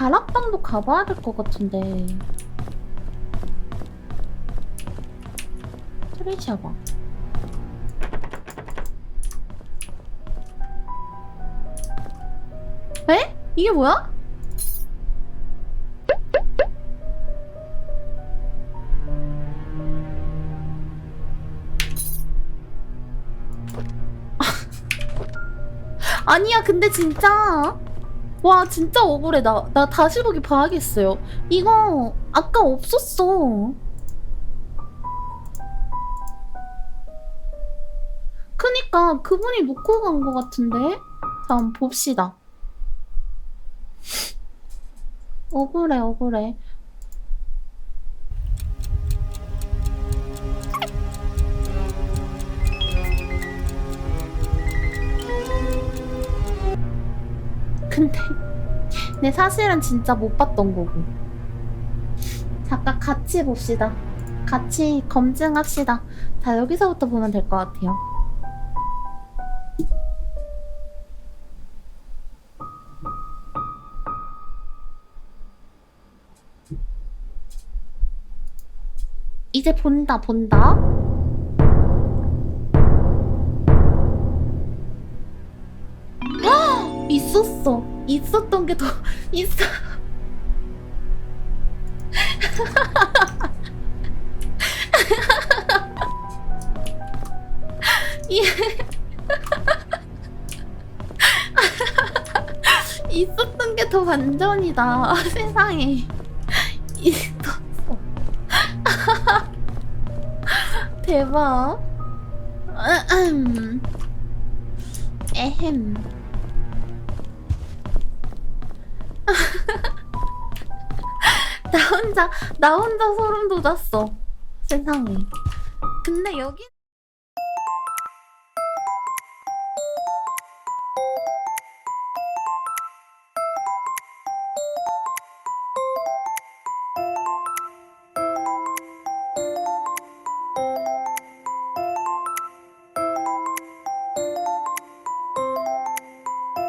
다락방도 가봐야 될 것 같은데. 트레이시아방. 에? 이게 뭐야? 아니야, 근데 진짜. 와, 진짜 억울해. 나, 나 다시 보기 봐야겠어요. 이거, 아까 없었어. 그니까, 그분이 놓고 간 것 같은데? 자, 한번 봅시다. 억울해, 억울해. 근데 내 사실은 진짜 못 봤던 거고. 잠깐 같이 봅시다. 같이 검증합시다. 자 여기서부터 보면 될 것 같아요. 이제 본다 본다. 있었어. 있었던 게 더 있어. 예. 있었던 게 더 반전이다. 세상에. 있었어. 대박. 에헴. 나 혼자 나 혼자 소름 돋았어. 세상에. 근데 여기